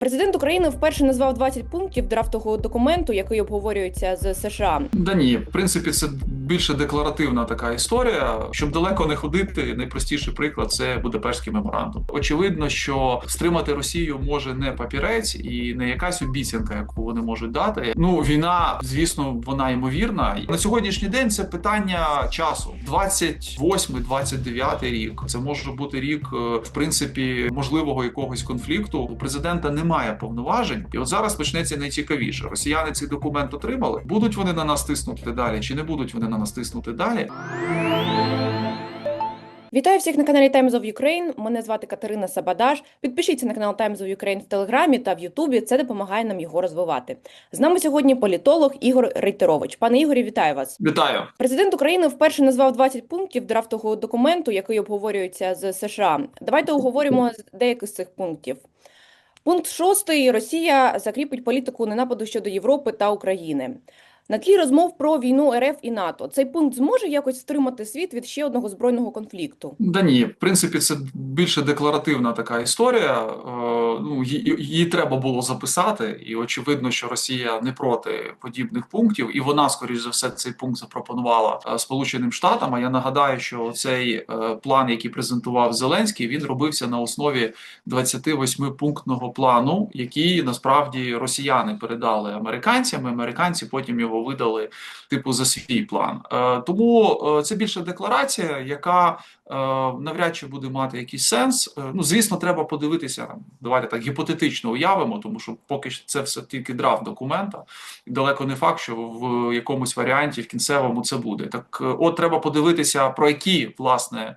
Президент України вперше назвав 20 пунктів драфтового документу, який обговорюється з США. Да ні, в принципі, це більше декларативна така історія. Щоб далеко не ходити, найпростіший приклад це Будапештський меморандум. Очевидно, що стримати Росію може не папірець і не якась обіцянка, яку вони можуть дати. Ну війна, звісно, вона ймовірна. На сьогоднішній день це питання часу. 28-29 рік. Це може бути рік, е, в принципі, можливого якогось конфлікту. У президента немає повноважень, і от зараз почнеться найцікавіше. Росіяни цей документ отримали. Будуть вони на нас тиснути далі, чи не будуть вони на нас тиснути далі? Вітаю всіх на каналі Times of Ukraine. Мене звати Катерина Сабадаш. Підпишіться на канал Times of Ukraine в Телеграмі та в Ютубі. Це допомагає нам його розвивати. З нами сьогодні політолог Ігор Рейтерович. Пане Ігорі, вітаю вас. Вітаю. Президент України вперше назвав 20 пунктів драфтового документу, який обговорюється з США. Давайте оговоримо з деяких з цих пунктів. Пункт шостий Росія закріпить політику ненападу щодо Європи та України. На тлі розмов про війну РФ і НАТО цей пункт зможе якось стримати світ від ще одного збройного конфлікту. Да ні, в принципі, це більше декларативна така історія. Е, ну її, треба було записати, і очевидно, що Росія не проти подібних пунктів, і вона, скоріш за все, цей пункт запропонувала е, Сполученим Штатам. А я нагадаю, що цей е, план, який презентував Зеленський, він робився на основі 28 пунктного плану, який насправді росіяни передали американцям. Американці потім його видали типу за свій план. Е, тому е, це більше декларація, яка е, навряд чи буде мати якийсь сенс. Ну, звісно, треба подивитися. Давайте так гіпотетично уявимо, тому що поки що це все тільки драфт документа, і далеко не факт, що в якомусь варіанті в кінцевому це буде. Так, от треба подивитися, про які власне.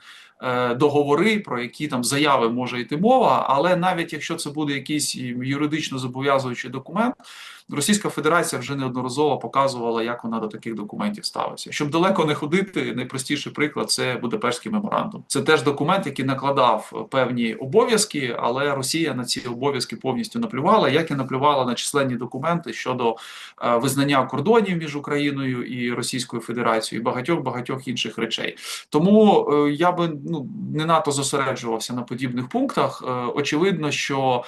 Договори, про які там заяви може йти мова, але навіть якщо це буде якийсь юридично зобов'язуючий документ, Російська Федерація вже неодноразово показувала, як вона до таких документів ставиться. Щоб далеко не ходити, найпростіший приклад це Будапештський меморандум. Це теж документ, який накладав певні обов'язки, але Росія на ці обов'язки повністю наплювала, як і наплювала на численні документи щодо е, визнання кордонів між Україною і Російською Федерацією, і багатьох багатьох інших речей. Тому е, я би ну не надто зосереджувався на подібних пунктах. Е, очевидно, що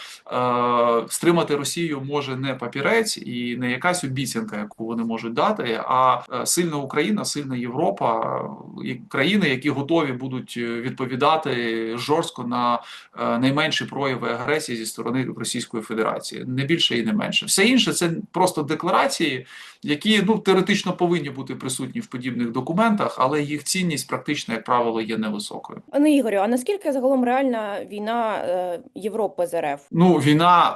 стримати Росію може не папірець гаманець і не якась обіцянка, яку вони можуть дати, а е, сильна Україна, сильна Європа, і країни, які готові будуть е, відповідати жорстко на е, найменші прояви агресії зі сторони Російської Федерації, не більше і не менше. Все інше це просто декларації, які ну теоретично повинні бути присутні в подібних документах, але їх цінність практично, як правило, є невисокою. Пане Ігорю, а наскільки загалом реальна війна Європи з РФ? Ну війна,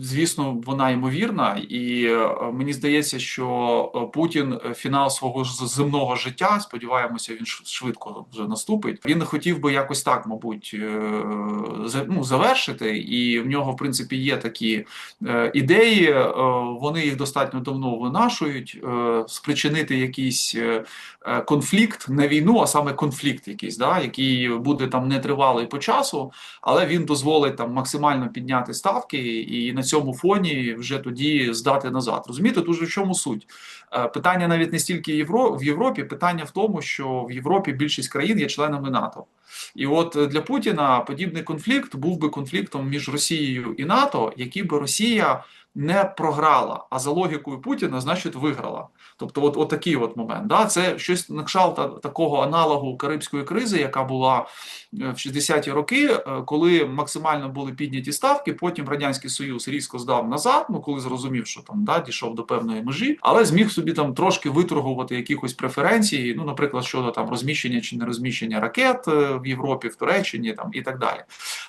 звісно, вона ймовірна і е, мені здається, що е, Путін е, фінал свого земного життя, сподіваємося, він швидко вже наступить. Він хотів би якось так, мабуть, ну, завершити, і в нього, в принципі, є такі ідеї. Вони їх достатньо давно винашують, спричинити якийсь конфлікт, не війну, а саме конфлікт, якийсь, да, який буде там нетривалий по часу, але він дозволить там максимально підняти ставки, і на цьому фоні вже тоді здати назад. Розумієте, тут в чому суть? Е, питання навіть не стільки Євро в Європі, питання в тому, що в Європі більшість країн є членами НАТО. І от для Путіна подібний конфлікт був би конфліктом між Росією і НАТО, який би Росія не програла, а за логікою Путіна, значить, виграла. Тобто, от, от такий от момент. Да? Це щось на кшталт такого аналогу Карибської кризи, яка була е, в 60-ті роки, е, коли максимально були підняті ставки. Потім радянський союз різко здав назад. Ну коли зрозумів, що там да дійшов до певної межі, але зміг собі там трошки виторгувати якихось преференцій. Ну, наприклад, щодо там розміщення чи не розміщення ракет е, в Європі, в Туреччині там і так далі.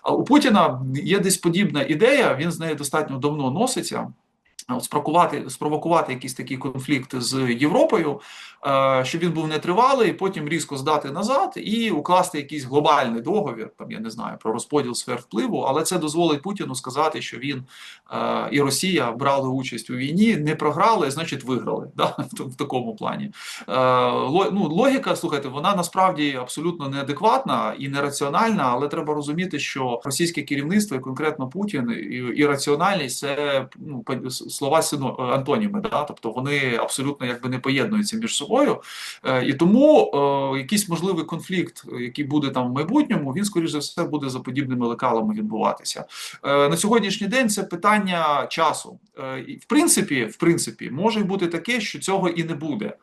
А у Путіна є десь подібна ідея. Він з нею достатньо давно носиться от спровокувати, спровокувати якийсь такий конфлікт з Європою, е, щоб він був нетривалий, потім різко здати назад і укласти якийсь глобальний договір, там я не знаю про розподіл сфер впливу, але це дозволить Путіну сказати, що він е, і Росія брали участь у війні, не програли, значить виграли. Да? В такому плані. Е, ну, Логіка, слухайте, вона насправді абсолютно неадекватна і нераціональна, але треба розуміти, що російське керівництво і конкретно Путін і, і раціональність це ну слова сино- е, антоніми, да? тобто вони абсолютно якби не поєднуються між собою. Е, І тому е, якийсь можливий конфлікт, який буде там в майбутньому, він скоріш за все буде за подібними лекалами відбуватися. На сьогоднішній день це питання часу. Е, в принципі, в принципі, може бути таке, що цього і не буде.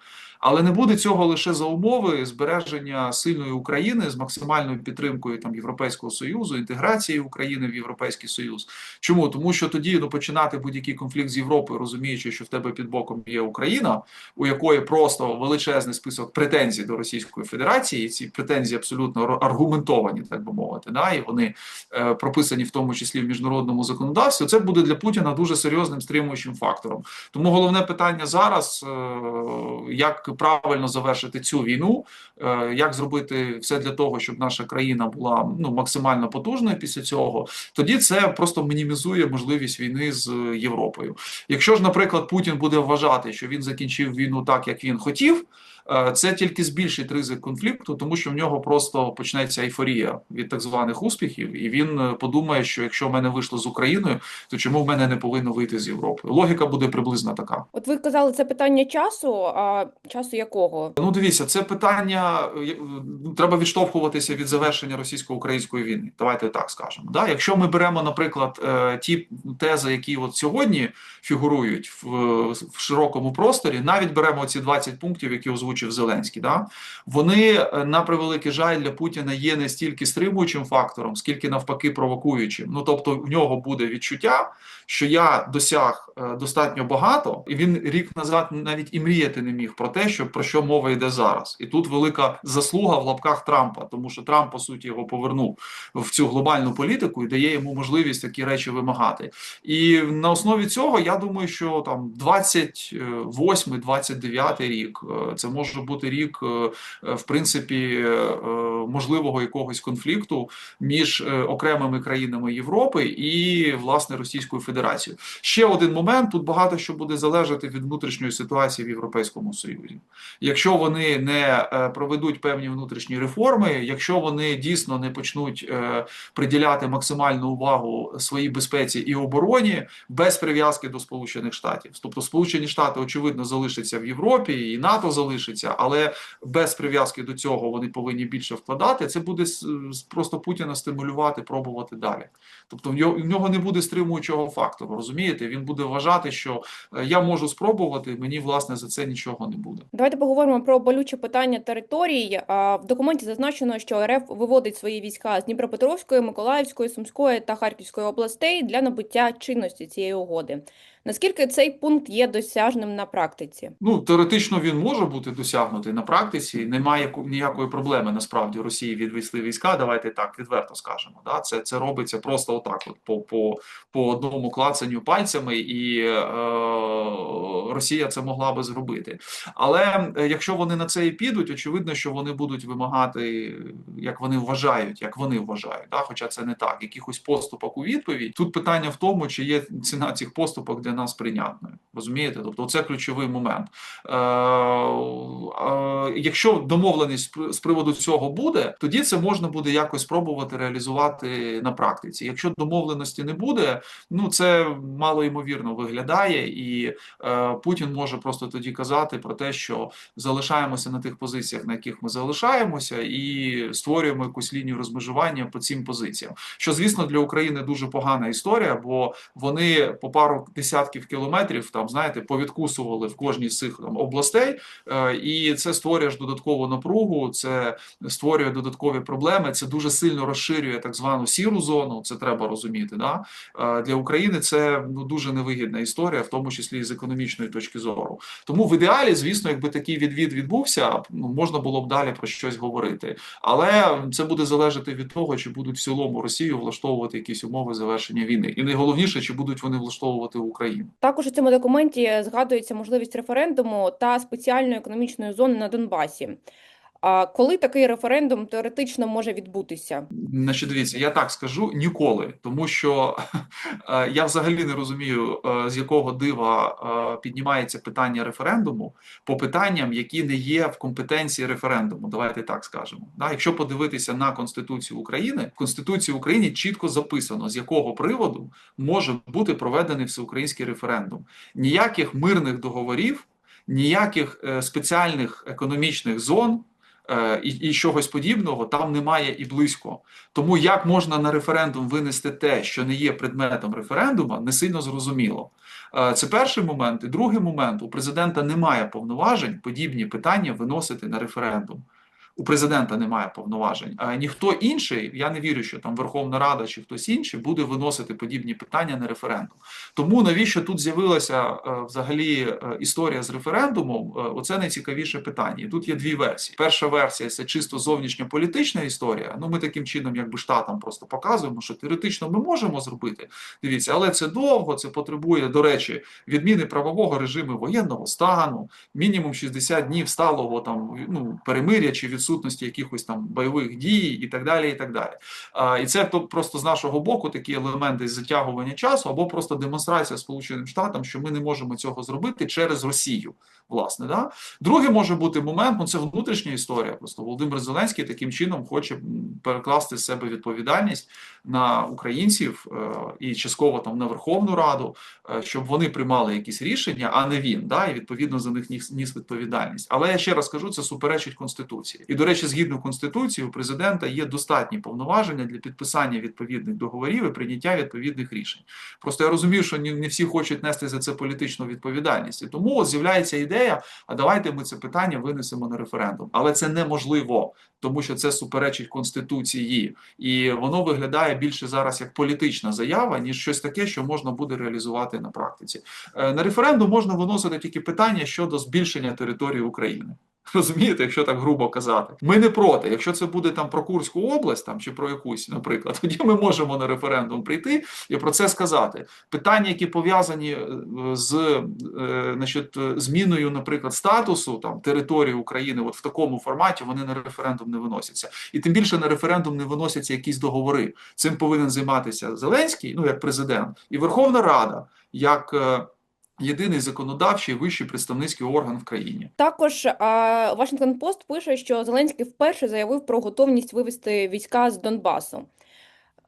Але не буде цього лише за умови збереження сильної України з максимальною підтримкою там Європейського союзу, інтеграції України в Європейський Союз. Чому? Тому що тоді ну, починати будь-який конфлікт з Європою, розуміючи, що в тебе під боком є Україна, у якої просто величезний список претензій до Російської Федерації, і ці претензії абсолютно ар- аргументовані, так би мовити, да, і вони е, прописані в тому числі в міжнародному законодавстві. Це буде для Путіна дуже серйозним стримуючим фактором. Тому головне питання зараз: е, як правильно завершити цю війну, е, як зробити все для того, щоб наша країна була ну максимально потужною після цього. Тоді це просто мінімізує можливість війни з Європою. Якщо ж, наприклад, Путін буде вважати, що він закінчив війну так, як він хотів. Е, Це тільки збільшить ризик конфлікту, тому що в нього просто почнеться ейфорія від так званих успіхів, і він е, подумає, що якщо в мене вийшло з Україною, то чому в мене не повинно вийти з Європою? Логіка буде приблизно така. От ви казали, це питання часу, а часу якого? Ну, дивіться, це питання е, ну, треба відштовхуватися від завершення російсько-української війни. Давайте так скажемо. Да? Якщо ми беремо, наприклад, ті тези, які от сьогодні фігурують в, в широкому просторі, навіть беремо ці 20 пунктів, які озвучив Зеленський. Да? Вони е, на превеликий жаль для Путіна є не стільки стримуючим фактором, скільки навпаки провокуючим. Ну тобто, в нього буде відчуття, що я досяг е, достатньо багато, і він рік назад навіть і мріяти не міг про те, що про що мова йде зараз. І тут велика заслуга в лапках Трампа, тому що Трамп по суті його повернув в цю глобальну політику і дає йому можливість такі речі вимагати. І на основі цього я думаю, що там 28-29 рік е, це може бути рік, е, е, в принципі, е, можливого якогось конфлікту між окремими країнами Європи і власне Російською Федерацією. Ще один момент: тут багато що буде залежати від внутрішньої ситуації в Європейському Союзі. Якщо вони не проведуть певні внутрішні реформи, якщо вони дійсно не почнуть приділяти максимальну увагу своїй безпеці і обороні без прив'язки до Сполучених Штатів, тобто Сполучені Штати очевидно залишаться в Європі, і НАТО залишиться, але без прив'язки до цього вони повинні більше вкладати. Це буде просто Путіна стимулювати, пробувати далі. Тобто в нього, в нього не буде стримуючого фактору. Розумієте? Він буде вважати, що е, я можу спробувати, мені власне за це нічого не буде. Давайте поговоримо про болюче питання територій. В документі зазначено, що РФ виводить свої війська з Дніпропетровської, Миколаївської, Сумської та Харківської областей для набуття чинності цієї угоди. Наскільки цей пункт є досяжним на практиці? Ну теоретично він може бути досягнутий на практиці. Немає ніякої проблеми насправді Росії відвести війська. Давайте так відверто скажемо. Да, це це робиться просто отак, от по по, по одному клацанню пальцями, і е, Росія це могла би зробити. Але е, якщо вони на це і підуть, очевидно, що вони будуть вимагати, як вони вважають, як вони вважають. Да? Хоча це не так, якихось поступок у відповідь. Тут питання в тому, чи є ціна цих поступок для нас прийнятною. Розумієте? Тобто, це ключовий момент. Е, е, якщо домовленість з приводу цього буде, тоді це можна буде якось спробувати реалізувати на практиці. Якщо домовленості не буде, ну це мало ймовірно виглядає, і е, Путін може просто тоді казати про те, що залишаємося на тих позиціях, на яких ми залишаємося, і створюємо якусь лінію розмежування по цим позиціям. Що звісно для України дуже погана історія, бо вони по пару десятків кілометрів там знаєте повідкусували в кожній з цих там областей, е, і це створює ж додаткову напругу, це створює додаткові проблеми. Це дуже сильно розширює так звану сіру зону. Це треба розуміти. Да? Е, Для України це ну дуже невигідна історія, в тому числі і з економічної точки зору. Тому в ідеалі, звісно, якби такий відвід відбувся, ну можна було б далі про щось говорити. Але це буде залежати від того, чи будуть в цілому Росію влаштовувати якісь умови завершення війни, і найголовніше, чи будуть вони влаштовувати Україну. Також у цьому документі згадується можливість референдуму та спеціальної економічної зони на Донбасі. А коли такий референдум теоретично може відбутися? Значить, дивіться, я так скажу ніколи, тому що е, я взагалі не розумію, е, з якого дива е, піднімається питання референдуму по питанням, які не є в компетенції референдуму. Давайте так скажемо. Якщо подивитися на Конституцію України, в Конституції України чітко записано, з якого приводу може бути проведений всеукраїнський референдум. Ніяких мирних договорів, ніяких спеціальних економічних зон. Е, І, і чогось подібного там немає і близько. Тому як можна на референдум винести те, що не є предметом референдуму, не сильно зрозуміло. Е, Це перший момент. І другий момент: у президента немає повноважень подібні питання виносити на референдум. У президента немає повноважень. А ніхто інший, я не вірю, що там Верховна Рада чи хтось інший буде виносити подібні питання на референдум. Тому навіщо тут з'явилася е, взагалі е, історія з референдумом? Е, Оце найцікавіше питання. Тут є дві версії. Перша версія це чисто зовнішньополітична історія. Ну ми таким чином, якби штатам, просто показуємо, що теоретично ми можемо зробити. Дивіться, але це довго. Це потребує, до речі, відміни правового режиму воєнного стану, мінімум 60 днів сталого там ну перемиря чи відсутності якихось там бойових дій і так далі. І так далі. А, і це то просто з нашого боку такі елементи затягування часу або просто демонстрація Сполученим Штатам, що ми не можемо цього зробити через Росію. Власне, да другий може бути момент. Ну це внутрішня історія. Просто Володимир Зеленський таким чином хоче перекласти з себе відповідальність на українців е, і частково там на Верховну Раду, е, щоб вони приймали якісь рішення, а не він. Да, і відповідно за них ніс, ніс відповідальність. Але я ще раз кажу, це суперечить конституції. І до речі, згідно конституції, у президента є достатні повноваження для підписання відповідних договорів і прийняття відповідних рішень. Просто я розумію, що не всі хочуть нести за це політичну відповідальність. І тому от з'являється ідея: а давайте ми це питання винесемо на референдум. Але це неможливо, тому що це суперечить конституції, і воно виглядає більше зараз як політична заява, ніж щось таке, що можна буде реалізувати на практиці. Е, На референдум можна виносити тільки питання щодо збільшення території України. Розумієте, якщо так грубо казати, ми не проти. Якщо це буде там про Курську область, там чи про якусь, наприклад, тоді ми можемо на референдум прийти і про це сказати. Питання, які пов'язані е, з е, значить, е, зміною, наприклад, статусу там території України, от в такому форматі, вони на референдум не виносяться. І тим більше на референдум не виносяться якісь договори. Цим повинен займатися Зеленський, ну як президент, і Верховна Рада як. Єдиний законодавчий вищий представницький орган в країні. Також Вашингтон Пост пише, що Зеленський вперше заявив про готовність вивести війська з Донбасу.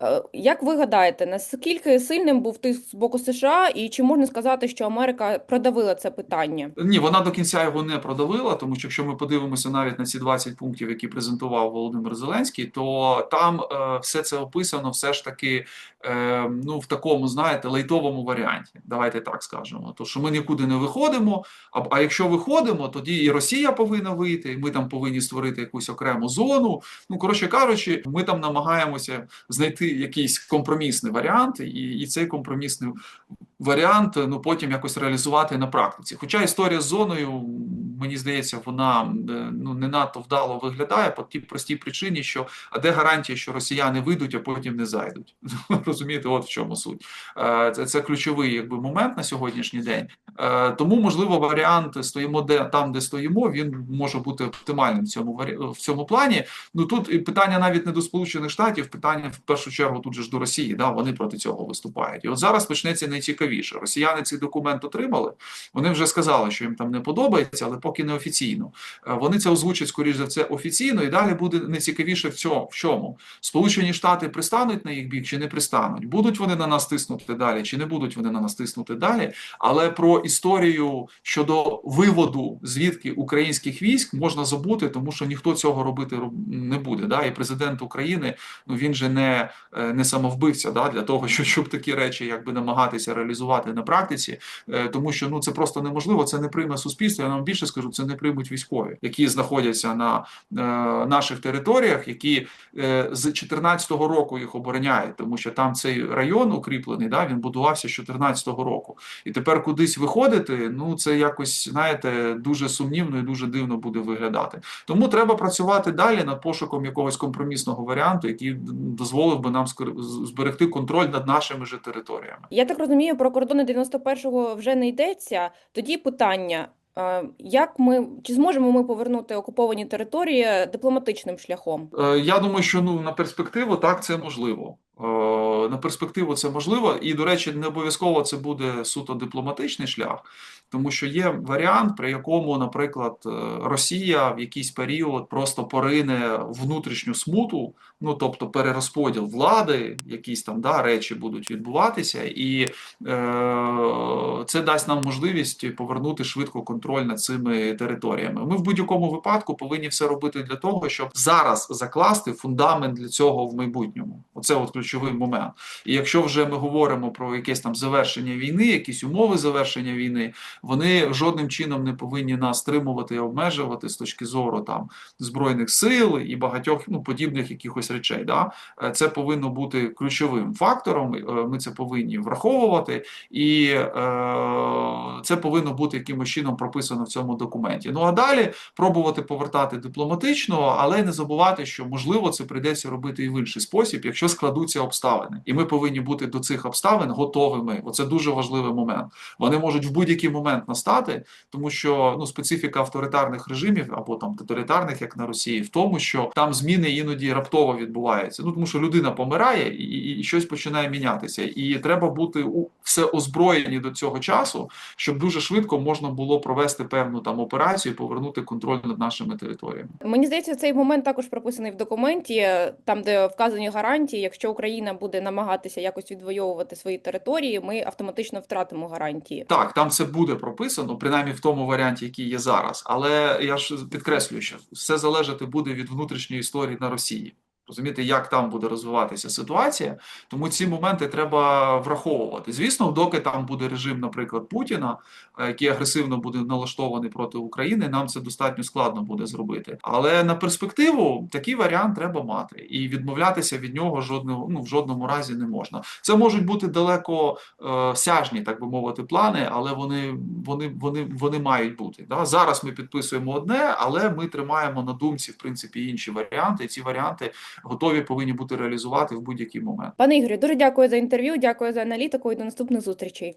Е, Як ви гадаєте, наскільки сильним був тиск з боку США, і чи можна сказати, що Америка продавила це питання? Ні, вона до кінця його не продавила, тому що якщо ми подивимося навіть на ці 20 пунктів, які презентував Володимир Зеленський, то там е, все це описано все ж таки е, ну в такому, знаєте, лайтовому варіанті. Давайте так скажемо. То що ми нікуди не виходимо. А, а якщо виходимо, тоді і Росія повинна вийти, і ми там повинні створити якусь окрему зону. Ну коротше кажучи, ми там намагаємося знайти якийсь компромісний варіант, і, і цей компромісний варіант ну потім якось реалізувати на практиці. Хоча історія з зоною, мені здається, вона е, ну не надто вдало виглядає по тій простій причині, що а де гарантія, що росіяни вийдуть, а потім не зайдуть. Розумієте, от в чому суть. Е, Це, це ключовий якби момент на сьогоднішній день. Е, Тому, можливо, варіант стоїмо де там, де стоїмо, він може бути оптимальним в цьому в цьому плані. Ну тут питання навіть не до Сполучених Штатів, питання в першу чергу тут же ж до Росії. Да, вони проти цього виступають. І от зараз почнеться найцікавіше. Росіяни цей документ отримали. Вони вже сказали, що їм там не подобається, але поки не офіційно. Е, Вони це озвучать скоріш за все офіційно, і далі буде найцікавіше в цьому. В чому Сполучені Штати пристануть на їх бік чи не пристануть? Будуть вони на нас тиснути далі, чи не будуть вони на нас тиснути далі? Але про історію щодо виводу звідки українських військ можна забути, тому що ніхто цього робити не буде. Да? І президент України ну він же не, е, не самовбивця да? для того, щоб, щоб такі речі якби намагатися реалізувати на практиці, Е, тому що ну це просто неможливо. Це не прийме суспільство. Я вам більше скажу, це не приймуть військові, які знаходяться на е, наших територіях, які е, з 14-го року їх обороняють, тому що там цей район укріплений, да, він будувався з 14-го року. І тепер кудись виходити, ну це якось, знаєте, дуже сумнівно і дуже дивно буде виглядати. Тому треба працювати далі над пошуком якогось компромісного варіанту, який дозволив би нам зберегти контроль над нашими же територіями. Я так розумію, про кордони 91-го вже не йдеться. Тоді питання: Як ми чи зможемо ми повернути окуповані території дипломатичним шляхом? Е, Я думаю, що ну на перспективу так це можливо. Е, На перспективу це можливо, і до речі, не обов'язково це буде суто дипломатичний шлях, тому що є варіант, при якому, наприклад, е, Росія в якийсь період просто порине внутрішню смуту, ну тобто перерозподіл влади, якісь там да, речі будуть відбуватися, і е, це дасть нам можливість повернути швидко контроль над цими територіями. Ми в будь-якому випадку повинні все робити для того, щоб зараз закласти фундамент для цього в майбутньому. Оце от ключовий момент. І якщо вже ми говоримо про якесь там завершення війни, якісь умови завершення війни, вони жодним чином не повинні нас стримувати і обмежувати з точки зору там збройних сил і багатьох ну подібних якихось речей. Да? Е, Це повинно бути ключовим фактором. е, Ми це повинні враховувати, і е, це повинно бути якимось чином прописано в цьому документі. Ну а далі пробувати повертати дипломатично, але не забувати, що можливо це прийдеться робити і в інший спосіб, якщо складуться обставини, і ми повинні бути до цих обставин готовими. Оце дуже важливий момент. Вони можуть в будь-який момент настати, тому що ну специфіка авторитарних режимів або там тоталітарних, як на Росії, в тому, що там зміни іноді раптово відбуваються. Ну тому що людина помирає і, і, і щось починає мінятися, і треба бути у все озброєні до цього часу, щоб дуже швидко можна було провести певну там операцію, повернути контроль над нашими територіями. Мені здається, цей момент також прописаний в документі, там де вказані гарантії. Якщо Україна буде намагатися якось відвоювати свої території, ми автоматично втратимо гарантії. Так, там це буде прописано, принаймні в тому варіанті, який є зараз. Але я ж підкреслюю, що все залежати буде від внутрішньої історії на Росії. Розумієте, як там буде розвиватися ситуація, тому ці моменти треба враховувати. Звісно, доки там буде режим, наприклад, Путіна, е, який агресивно буде налаштований проти України, нам це достатньо складно буде зробити. Але на перспективу такий варіант треба мати, і відмовлятися від нього жодного ну в жодному разі не можна. Це можуть бути далеко е, сяжні, так би мовити, плани, але вони, вони, вони, вони мають бути. Да? Зараз ми підписуємо одне, але ми тримаємо на думці, в принципі, інші варіанти. І ці варіанти готові повинні бути реалізувати в будь-який момент. Пане Ігорю, дуже дякую за інтерв'ю. Дякую за аналітику і до наступних зустрічей.